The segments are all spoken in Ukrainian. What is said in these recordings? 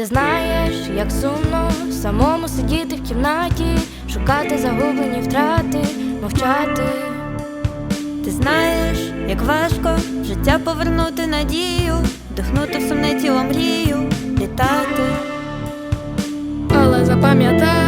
Ти знаєш, як сумно самому сидіти в кімнаті, шукати загублені втрати, мовчати. Ти знаєш, як важко життя повернути надію, вдихнути в сумне тіло мрію, літати. Але запам'ятай.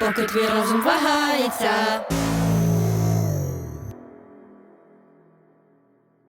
Поки твій розум вагається.